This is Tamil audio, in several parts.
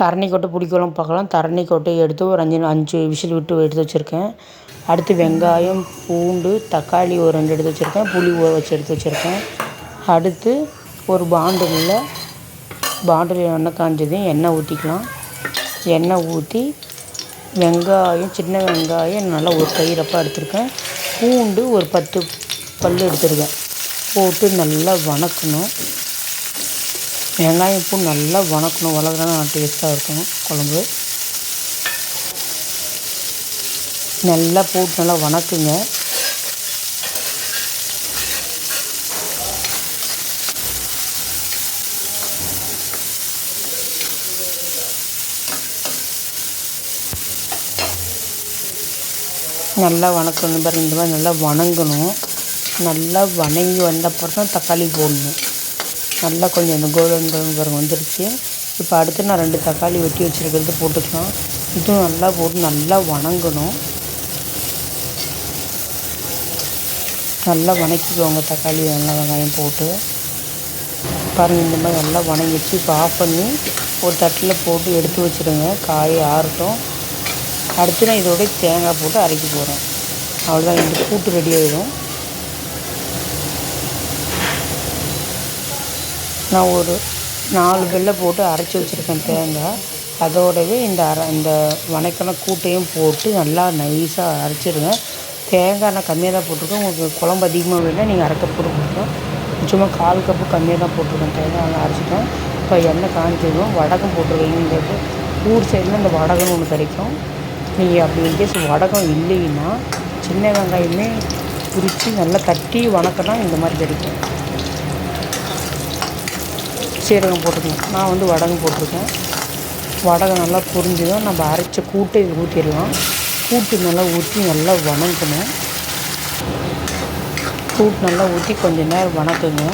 தரணி கொட்டை புளிக்குழம்பு பார்க்கலாம். தரணி கொட்டையை எடுத்து ஒரு அஞ்சு அஞ்சு விசில் விட்டு எடுத்து வச்சுருக்கேன். அடுத்து வெங்காயம் பூண்டு தக்காளி ஒரு ரெண்டு எடுத்து வச்சுருக்கேன். புளி ஊற வச்சு எடுத்து வச்சுருக்கேன். அடுத்து ஒரு பாண்டிலில் பாண்டில் எண்ணெய் காஞ்சதையும் எண்ணெய் ஊற்றிக்கலாம் எண்ணெய் ஊற்றி வெங்காயம் சின்ன வெங்காயம் நல்லா ஒரு கயிறப்பாக எடுத்திருக்கேன். பூண்டு ஒரு பத்து பல் எடுத்துருக்கேன். போட்டு நல்லா வணக்கணும். வெங்காயம் பூ நல்லா வணக்கணும். வளர்க்குறா டேஸ்ட்டாக இருக்கும் குழம்பு. நல்லா போட்டு நல்லா வணக்குங்க. நல்லா வணக்கணும். பாருங்க இந்த மாதிரி நல்லா வணங்கணும். நல்லா வணங்கி வந்தப்பறம் தான் தக்காளி போடணும். நல்லா கொஞ்சம் இந்த கோல்டன் ப்ரௌன் பாருங்க வந்துருச்சு. இப்போ அடுத்து நான் ரெண்டு தக்காளி வெட்டி வச்சுருக்கிறது போட்டுக்கலாம். இதுவும் நல்லா போட்டு நல்லா வணங்கணும். நல்லா வணக்கிக்கோங்க தக்காளி நல்லா வெங்காயம் போட்டு. பாருங்கள் இந்த மாதிரி நல்லா வணங்கிச்சு இப்போ ஆஃப் பண்ணி ஒரு தட்டில் போட்டு எடுத்து வச்சுருங்க. காய் ஆறட்டும். அடுத்து நான் இதோடய தேங்காய் போட்டு அரைக்க போகிறேன் அவ்வளோதான் இந்த கூட்டு ரெடி ஆகிடும் நான் ஒரு நாலு வெள்ளை போட்டு அரைச்சி வச்சுருக்கேன் தேங்காய். அதோடவே இந்த அரை இந்த வணக்கின கூட்டையும் போட்டு நல்லா நைஸாக அரைச்சிடுங்க தேங்காய் நான் கம்மியாக தான் போட்டிருக்கேன். உங்களுக்கு குழம்பு அதிகமாக வேணால் நீங்கள் அரை கப் கூட சும்மா கால் கப்பு கம்மியாக தான் போட்டிருக்கேன். தேங்காய் நல்லா அரைச்சிட்டேன். இப்போ எண்ணெய் காஞ்சிடும் வடகம் போட்டிருக்கீங்கிறது ஊர் சைடில் இந்த வடகம்னு ஒன்று கிடைக்கும். நீங்கள் அப்படி இன்கேஸ் வடகம் இல்லைன்னா சின்ன வெங்காயமே உரித்து நல்லா தட்டி வணக்கினா இந்த மாதிரி கிடைக்கும். சீரகம் போட்டுக்கணும் நான் வந்து வடகம் போட்டிருக்கேன். வடகம் நல்லா புரிஞ்சுதான் நம்ம அரைச்ச கூட்டை ஊற்றிடலாம் கூட்டு நல்லா ஊற்றி நல்லா வணங்கணும். கூட்டு நல்லா ஊற்றி கொஞ்சம் நேரம் வணக்குங்க.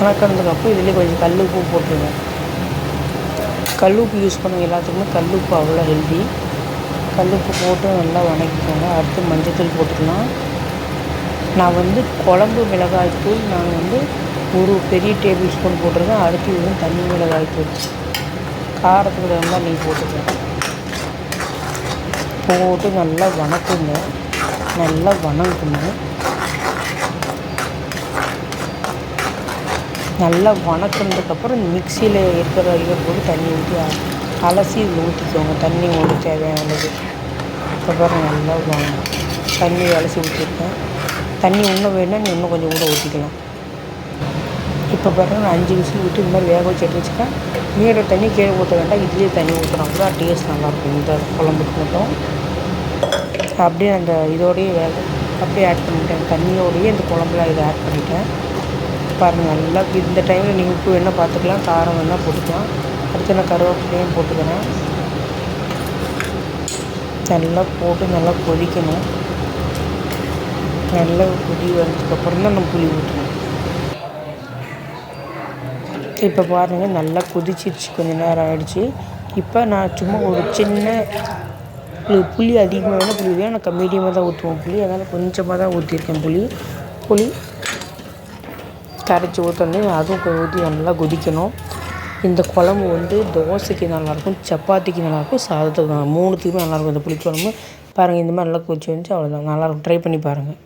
வணக்கினதுக்கப்புறம் இதுலேயே கொஞ்சம் கல் உப்பு போட்டுருங்க. கல் உப்பு யூஸ் பண்ண எல்லாத்துக்குமே. கல் உப்பு அவ்வளோ ஹெல்தி கல் உப்பு போட்டு நல்லா வணக்கிக்கோங்க. அடுத்து மஞ்சத்தூள் போட்டுக்கலாம். நான் வந்து குழம்பு மிளகாய் தூள் நான் வந்து ஒரு பெரிய டேபிள் ஸ்பூன் போட்டிருக்கேன் அடுத்து இதுவும் தண்ணி மிளகாய்த்தூள் காரத்துக்கு தகுந்த நீ போட்டுக்கேன். போட்டு நல்லா வணக்குங்க. நல்லா வணங்குங்க நல்லா வணக்கினதுக்கப்புறம் மிக்சியில் இருக்கிற இதை போட்டு தண்ணி ஊற்றி அலசி ஊற்றிக்கோங்க தண்ணி உங்களுக்கு தேவையானது. அப்புறம் நல்லா தண்ணி அலசி ஊற்றிருக்கேன் தண்ணி இன்னும் வேணும்னா நீ இன்னும் கொஞ்சம் கூட ஊற்றிக்கலாம் இப்போ பாருங்கள் நான் அஞ்சு விசில் விட்டு இந்த மாதிரி வேக வச்சு எடுத்து வச்சுருக்கேன் மீற தண்ணி கீழே ஊற்ற வேண்டாம் இதுலேயே தண்ணி ஊற்றணும் கூட டேஸ்ட் நல்லாயிருக்கும் இந்த குழம்புக்கு மட்டும். அப்படியே அந்த இதோடையே வேக அப்படியே ஆட் பண்ணிட்டேன். தண்ணியோடையே இந்த குழம்புல இதை ஆட் பண்ணிட்டேன். பாருங்கள் நல்லா இந்த டைமில் நீங்கள் உப்பு வேணால் பார்த்துக்கலாம் காரம் வேணால் போட்டுக்கலாம். அடுத்து நான் கருவேப்பிலையும் போட்டுக்கிறேன். நல்லா போட்டு நல்லா கொதிக்கணும். நல்லா புளி வந்ததுக்கப்புறம் தான் நம்ம புளி ஊற்றணும். இப்போ பாருங்கள் நல்லா கொதிச்சிருச்சு. கொஞ்சம் நேரம் ஆகிடுச்சி இப்போ நான் சும்மா ஒரு சின்ன புளி அதிகமாக வேணால் புளி வேணும். நான் மீடியமாக தான் ஊற்றுவோம் புளி. அதனால் கொஞ்சமாக தான் ஊற்றிருக்கேன் புளி. புளி கரைச்சி ஊற்றணும் அதுவும் ஊற்றி நல்லா கொதிக்கணும். இந்த குழம்பு வந்து தோசைக்கு நல்லாயிருக்கும் சப்பாத்திக்கு நல்லாயிருக்கும் சாதத்துக்கு நல்லா மூணுத்துக்குமே நல்லாயிருக்கும். இந்த புளிக்குழம்பு பாருங்கள் இந்த மாதிரி நல்லா கொதிச்சு வந்துச்சு அவ்வளோதான் நல்லாயிருக்கும். ட்ரை பண்ணி பாருங்கள்